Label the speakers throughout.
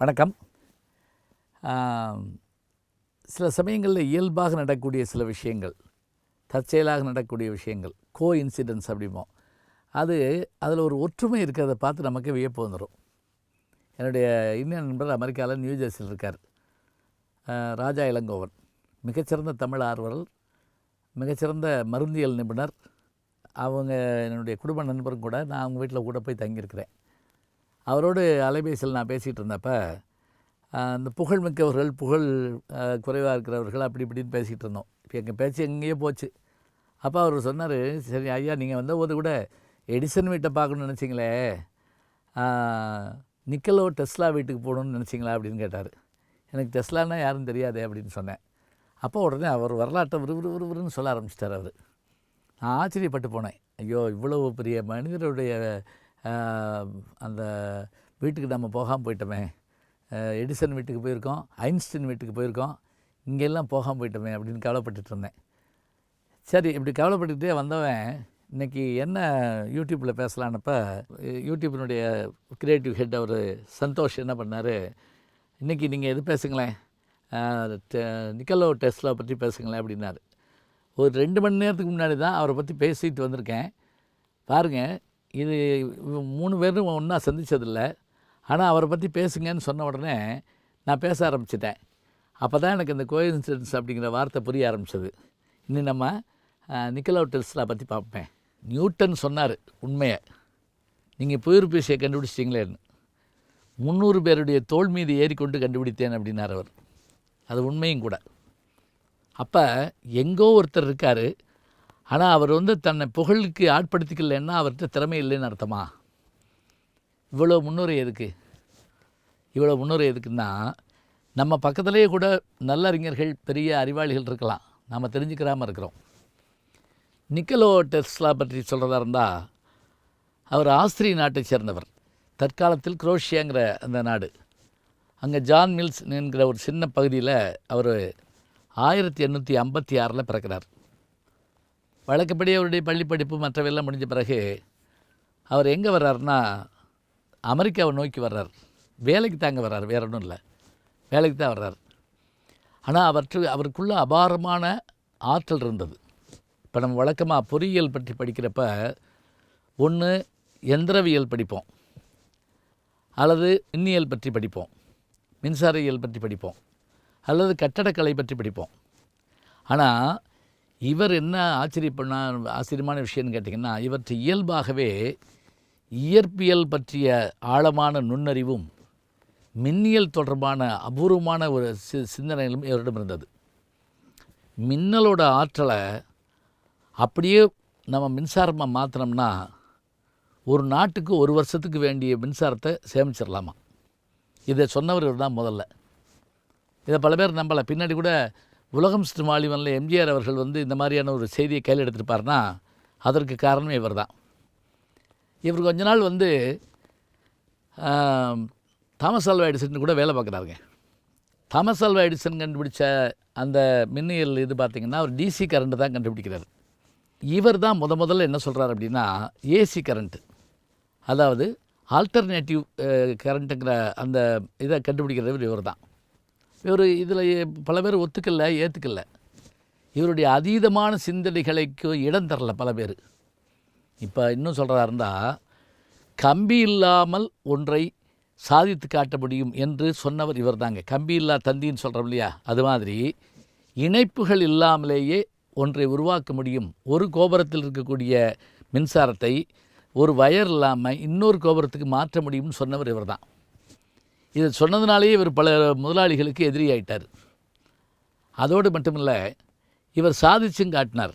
Speaker 1: வணக்கம். சில சமயங்களில் இயல்பாக நடக்கக்கூடிய சில விஷயங்கள் தற்செயலாக நடக்கக்கூடிய விஷயங்கள் கோ இன்சிடென்ட்ஸ் அப்படிமோ அது அதில் ஒரு ஒற்றுமை இருக்கிறத பார்த்து நமக்கு வியப்பு வந்துடும் என்னுடைய இன்னும் நண்பர் அமெரிக்காவில் நியூஜெர்சியில் இருக்கார். ராஜா இளங்கோவன். மிகச்சிறந்த தமிழ் ஆர்வலர் மிகச்சிறந்த மருந்தியல் நிபுணர். அவங்க என்னுடைய குடும்ப நண்பரும் கூட நான் அவங்க வீட்டில் கூட போய் தங்கியிருக்கிறேன். அவரோடு அலைபேசியில் நான் பேசிகிட்டு இருந்தப்ப அந்த புகழ் மிக்கவர்கள் புகழ் குறைவாக இருக்கிறவர்கள் அப்படி இப்படின்னு பேசிகிட்டு இருந்தோம் இப்போ எங்கள் பேச்சு எங்கேயோ போச்சு. அப்போ அவர் சொன்னார் சரி ஐயா நீங்கள் வந்தபோது கூட எடிசன் வீட்டை பார்க்கணுன்னு நினச்சிங்களே நிக்கலோ டெஸ்லா வீட்டுக்கு போகணும்னு நினச்சிங்களா அப்படின்னு கேட்டார். எனக்கு டெஸ்லான்னா யாரும் தெரியாதே அப்படின்னு சொன்னேன். அப்போ உடனே அவர் வரலாற்றை விறு விறுவிறுன்னு சொல்ல ஆரம்பிச்சிட்டார் அவர். நான் ஆச்சரியப்பட்டு போனேன். ஐயோ இவ்வளவு பெரிய மனிதருடைய அந்த வீட்டுக்கு நம்ம போகாமல் போயிட்டோமே. எடிசன் வீட்டுக்கு போயிருக்கோம் ஐன்ஸ்டீன் வீட்டுக்கு போயிருக்கோம் இங்கெல்லாம் போகாமல் போயிட்டோமே அப்படின்னு கவலைப்பட்டுட்டு இருந்தேன். சரி இப்படி கவலைப்பட்டுக்கிட்டே வந்தவன் இன்னைக்கு என்ன யூடியூப்பில் பேசலான்னப்ப யூடியூப்பினுடைய க்ரியேட்டிவ் ஹெட் அவர் சந்தோஷ் என்ன பண்ணார்? இன்றைக்கி நீங்கள் எது பேசுங்களேன்? டெ- நிக்கலோ டெஸ்லா பற்றி பேசுங்களேன் அப்படின்னாரு. ஒரு ரெண்டு மணி நேரத்துக்கு முன்னாடி தான் அவரை பற்றி பேசிட்டு வந்திருக்கேன். பாருங்கள் இது மூணு பேரும் ஒன்றா சந்திச்சதில்ல. ஆனால் அவரை பற்றி பேசுங்கன்னு சொன்ன உடனே நான் பேச ஆரம்பிச்சிட்டேன். அப்போ தான் எனக்கு இந்த கோயின்சிடன்ஸ் அப்படிங்கிற வார்த்தை புரிய ஆரம்பிச்சது. இன்னும் நம்ம நிக்கலோ டெல்ஸ்லா பற்றி பார்ப்பேன். நியூட்டன் சொன்னார் உண்மையை. நீங்கள் புயற்பீசையை கண்டுபிடிச்சிட்டிங்களேன்னு முந்நூறு பேருடைய தோல் மீது ஏறிக்கொண்டு கண்டுபிடித்தேன் அப்படின்னார் அவர். அது உண்மையும் கூட. அப்போ எங்கோ ஒருத்தர் இருக்கார். ஆனால் அவர் வந்து தன்னை புகழுக்கு ஆட்படுத்திக்கலைன்னா அவர்கிட்ட திறமை இல்லைன்னு அர்த்தமா? இவ்வளோ முன்னுரை எதுக்கு? இவ்வளோ முன்னுரை எதுக்குன்னா நம்ம பக்கத்துலேயே கூட நல்ல அறிஞர்கள் பெரிய அறிவாளிகள் இருக்கலாம். நாம் தெரிஞ்சுக்கிறாமல் இருக்கிறோம். நிக்கலோ டெஸ்லா பற்றி சொல்கிறதா இருந்தால் அவர் ஆஸ்திரிய நாட்டை சேர்ந்தவர். தற்காலத்தில் குரோஷியாங்கிற அந்த நாடு. அங்கே ஜான் மில்ஸ் என்கிற ஒரு சின்ன பகுதியில் அவர் ஆயிரத்தி எண்ணூற்றி ஐம்பத்தி ஆறில் பிறக்கிறார். வழக்கப்படி அவருடைய பள்ளி படிப்பு மற்றவெல்லாம் முடிஞ்ச பிறகு அவர் எங்கே வர்றாருன்னா அமெரிக்காவை நோக்கி வர்றார். வேலைக்கு தாங்க வர்றார் வேற ஒன்றும் இல்லை. வேலைக்கு தான் வர்றார். ஆனால் அவற்று அவருக்குள்ள அபாரமான ஆற்றல் இருந்தது. இப்போ நம்ம வழக்கமாக பொறியியல் பற்றி படிக்கிறப்ப ஒன்று எந்திரவியல் படிப்போம். அல்லது மின்னியல் பற்றி படிப்போம். மின்சாரவியல் பற்றி படிப்போம். அல்லது கட்டடக்கலை பற்றி படிப்போம். ஆனால் இவர் என்ன ஆச்சரியப்பண்ணா ஆச்சரியமான விஷயம்னு கேட்டிங்கன்னா இவற்றை இயல்பாகவே இயற்பியல் பற்றிய ஆழமான நுண்ணறிவும் மின்னியல் தொடர்பான அபூர்வமான ஒரு சி சிந்தனைகளும் இவரிடம் இருந்தது. மின்னலோட ஆற்றலை அப்படியே நம்ம மின்சாரமாக மாற்றினோம்னா ஒரு நாட்டுக்கு ஒரு வருஷத்துக்கு வேண்டிய மின்சாரத்தை சேமிச்சிடலாமா? இதை சொன்னவர் இவர் தான் முதல்ல. இதை பல பேர் நம்மளை பின்னாடி கூட உலகம் ஸ்ரீமாலிவனில் எம்ஜிஆர் அவர்கள் வந்து இந்த மாதிரியான ஒரு செய்தியை கையில் எடுத்திருப்பார்னா அதற்கு காரணம் இவர் தான் இவர் கொஞ்ச நாள் வந்து தாமஸ் ஆல்வா எடிசன் கூட வேலை பார்க்குறாருங்க. தாமஸ் ஆல்வா எடிசன் கண்டுபிடிச்ச அந்த மின்னியல் இது பார்த்திங்கன்னா அவர் டிசி கரண்ட்டு தான் கண்டுபிடிக்கிறார். இவர் தான் முத முதல்ல என்ன சொல்கிறார் அப்படின்னா ஏசி கரண்ட்டு அதாவது ஆல்டர்னேட்டிவ் கரண்ட்டுங்கிற அந்த இதை கண்டுபிடிக்கிறவர் இவர் தான் இவர் இதில் பல பேர் ஒத்துக்கல ஏற்றுக்கல இவருடைய அதீதமான சிந்தனைகளுக்கு இடம் தரல பல பேர். இப்போ இன்னும் சொல்கிறதா இருந்தால் கம்பி இல்லாமல் ஒன்றை சாதித்து காட்ட முடியும் என்று சொன்னவர் இவர் தாங்க கம்பி இல்லா தந்தின்னு சொல்கிறோம் இல்லையா? அது மாதிரி இணைப்புகள் இல்லாமலேயே ஒன்றை உருவாக்க முடியும். ஒரு கோபுரத்தில் இருக்கக்கூடிய மின்சாரத்தை ஒரு வயர் இல்லாமல் இன்னொரு கோபுரத்துக்கு மாற்ற முடியும்னு சொன்னவர் இவர் தான் இதை சொன்னதுனாலேயே இவர் பல முதலாளிகளுக்கு எதிரியாயிட்டார். அதோடு மட்டுமில்லை இவர் சாதிச்சும் காட்டினார்.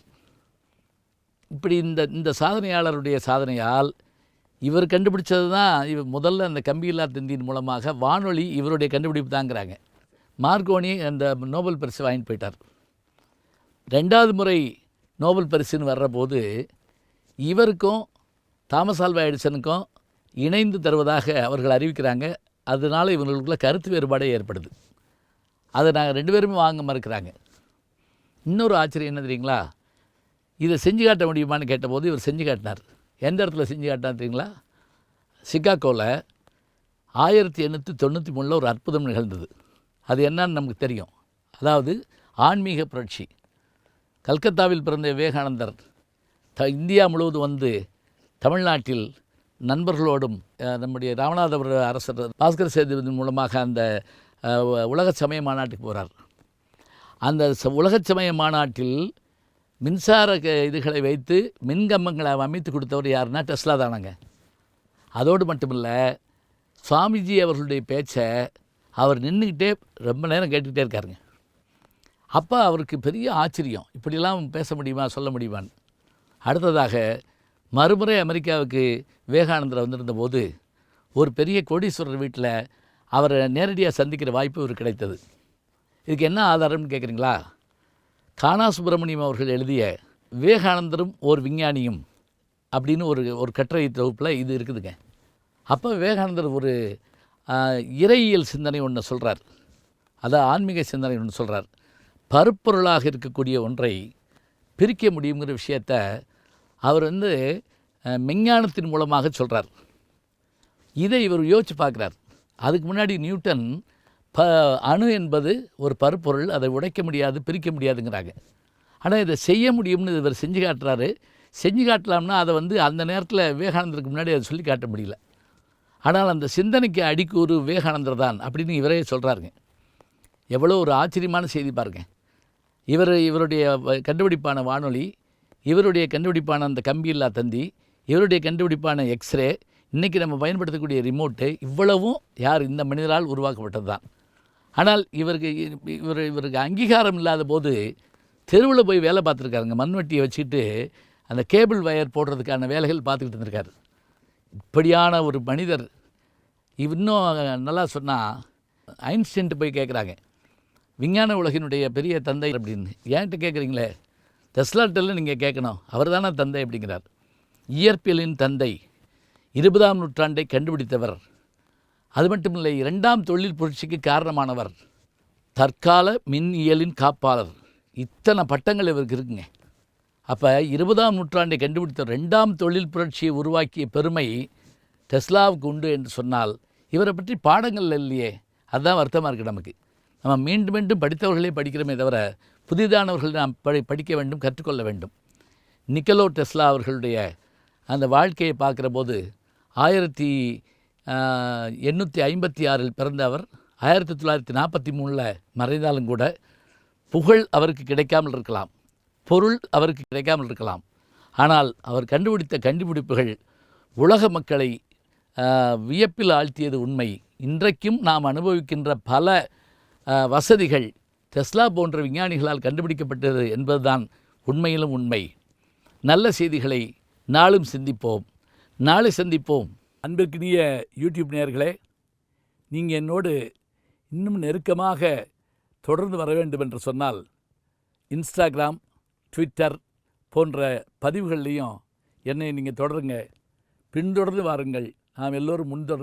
Speaker 1: இப்படி இந்த இந்த சாதனையாளருடைய சாதனையால் இவர் கண்டுபிடிச்சது தான் இவர் முதல்ல அந்த கம்பியில்லா தந்தியின் மூலமாக வானொலி இவருடைய கண்டுபிடிப்பு தாங்கிறாங்க மார்கோனி அந்த நோபல் பரிசு வாங்கிட்டு போயிட்டார். ரெண்டாவது முறை நோபல் பரிசுன்னு வர்றபோது இவருக்கும் தாமஸ் ஆல்வா எடிசனுக்கும் இணைந்து தருவதாக அவர்கள் அறிவிக்கிறாங்க. அதனால் இவங்களுக்குள்ள கருத்து வேறுபாடே ஏற்படுது. அதை நாங்கள் ரெண்டு பேருமே வாங்க மறுக்கிறாங்க. இன்னொரு ஆச்சரியம் என்ன தெரியுங்களா? இதை செஞ்சு காட்ட முடியுமான்னு கேட்டபோது இவர் செஞ்சு காட்டினார். எந்த இடத்துல செஞ்சு காட்டினார் தெரியுங்களா? சிக்காகோவில் ஆயிரத்தி எண்ணூற்றி தொண்ணூற்றி மூணில் ஒரு அற்புதம் நிகழ்ந்தது. அது என்னன்னு நமக்கு தெரியும். அதாவது ஆன்மீக புரட்சி. கல்கத்தாவில் பிறந்த விவேகானந்தர் த இந்தியா முழுவதும் வந்து தமிழ்நாட்டில் நண்பர்களோடும் நம்முடைய ராமநாதபுர அரசர் பாஸ்கர் சேதுபதி மூலமாக அந்த உலக சமய மாநாட்டுக்கு போகிறார் அந்த ச- உலக சமய மாநாட்டில் மின்சார க- இதுகளை வைத்து மின்கம்பங்களை அமைத்து கொடுத்தவர் யாருன்னா டெஸ்லா தானாங்க. அதோடு மட்டுமில்லை சுவாமிஜி அவர்களுடைய பேச்சை அவர் நின்றுக்கிட்டே ரொம்ப நேரம் கேட்டுக்கிட்டே இருக்காருங்க. அப்போ அவருக்கு பெரிய ஆச்சரியம் இப்படிலாம் பேச முடியுமா சொல்ல முடியுமான்னு. அடுத்ததாக மறுமுறை அமெரிக்காவுக்கு விவேகானந்தர் வந்திருந்த போது ஒரு பெரிய கோடீஸ்வரர் வீட்டில் அவரை நேரடியாக சந்திக்கிற வாய்ப்பு இவர் கிடைத்தது. இதுக்கு என்ன ஆதாரம்னு கேட்குறீங்களா? கானா சுப்பிரமணியம் அவர்கள் எழுதிய விவேகானந்தரும் ஓர் விஞ்ஞானியும் அப்படின்னு ஒரு ஒரு கட்டுரை தொகுப்பில் இது இருக்குதுங்க. அப்போ விவேகானந்தர் ஒரு இறையியல் சிந்தனை ஒன்று சொல்கிறார் அதான் ஆன்மீக சிந்தனை ஒன்று சொல்கிறார் பருப்பொருளாக இருக்கக்கூடிய ஒன்றை பிரிக்க முடியுங்கிற விஷயத்தை அவர் வந்து மெஞ்ஞானத்தின் மூலமாக சொல்கிறார் இதை இவர் யோசித்து பார்க்குறார். அதுக்கு முன்னாடி நியூட்டன் ப அணு என்பது ஒரு பருப்பொருள் அதை உடைக்க முடியாது பிரிக்க முடியாதுங்கிறாங்க. ஆனால் இதை செய்ய முடியும்னு இவர் செஞ்சு காட்டுறாரு. செஞ்சு காட்டலாம்னா அதை வந்து அந்த நேரத்தில் விவேகானந்தருக்கு முன்னாடி அதை சொல்லி காட்ட முடியல. ஆனால் அந்த சிந்தனைக்கு அடிக்கூறு விவேகானந்தர் தான் அப்படின்னு இவரே சொல்கிறாருங்க எவ்வளோ ஒரு ஆச்சரியமான செய்தி பாருங்க. இவர் இவருடைய வ- கண்டுபிடிப்பான வானொலி இவருடைய கண்டுபிடிப்பான அந்த கம்பியில்லா தந்தி இவருடைய கண்டுபிடிப்பான எக்ஸ்ரே இன்றைக்கி நம்ம பயன்படுத்தக்கூடிய ரிமோட்டு இவ்வளவும் யார் இந்த மனிதரால் உருவாக்கப்பட்டது தான் ஆனால் இவருக்கு இவர் இவருக்கு அங்கீகாரம் இல்லாத போது தெருவில் போய் வேலை பார்த்துருக்காருங்க. மண்வெட்டியை வச்சுக்கிட்டு அந்த கேபிள் வயர் போடுறதுக்கான வேலைகள் பார்த்துக்கிட்டு இருந்திருக்காரு. இப்படியான ஒரு மனிதர். இவ் இன்னும் நல்லா சொன்னால் ஐன்ஸ்டைன்ட்டு போய் கேட்குறாங்க விஞ்ஞான உலகினுடைய பெரிய தந்தை அப்படின்னு. ஏன்ட்டு கேட்குறீங்களே டெஸ்லாட்டில் நீங்கள் கேட்கணும். அவர் தானே தந்தை அப்படிங்கிறார். இயற்பியலின் தந்தை இருபதாம் நூற்றாண்டை கண்டுபிடித்தவர். அது மட்டும் இல்லை இரண்டாம் தொழில் புரட்சிக்கு காரணமானவர். தற்கால மின்னியலின் காப்பாளர். இத்தனை பட்டங்கள் இவருக்கு இருக்குங்க. அப்போ இருபதாம் நூற்றாண்டை கண்டுபிடித்த ரெண்டாம் தொழில் புரட்சியை உருவாக்கிய பெருமை டெஸ்லாவுக்கு உண்டு என்று சொன்னால் இவரை பற்றி பாடங்கள் இல்லையே. அதுதான் வருத்தமாக இருக்குது நமக்கு. நம்ம மீண்டும் மீண்டும் படித்தவர்களே படிக்கிறோமே தவிர புதிதானவர்கள் நாம் படி படிக்க வேண்டும் கற்றுக்கொள்ள வேண்டும். நிக்கலோ டெஸ்லா அவர்களுடைய அந்த வாழ்க்கையை பார்க்குற போது ஆயிரத்தி எண்ணூற்றி ஐம்பத்தி ஆறில் பிறந்த அவர் ஆயிரத்தி தொள்ளாயிரத்தி நாற்பத்தி மூணில் மறைந்தாலும் கூட புகழ் அவருக்கு கிடைக்காமல் இருக்கலாம். பொருள் அவருக்கு கிடைக்காமல் இருக்கலாம். ஆனால் அவர் கண்டுபிடித்த கண்டுபிடிப்புகள் உலக மக்களை வியப்பில் ஆழ்த்தியது உண்மை. இன்றைக்கும் நாம் அனுபவிக்கின்ற பல வசதிகள். டெஸ்லா போன்ற விஞ்ஞானிகளால் கண்டுபிடிக்கப்பட்டது என்பதுதான் உண்மையிலும் உண்மை. நல்ல செய்திகளை நாளும் சிந்திப்போம். நாளை சந்திப்போம். அன்பிற்கினிய யூடியூப் நேயர்களே நீங்கள் என்னோடு இன்னும் நெருக்கமாக தொடர்ந்து வர வேண்டும் என்று சொன்னால் இன்ஸ்டாகிராம் ட்விட்டர் போன்ற பதிவுகள்லையும் என்னை நீங்கள் தொடருங்க. பின்தொடர்ந்து வாருங்கள். நாம் எல்லோரும் முன்தொடர்ந்து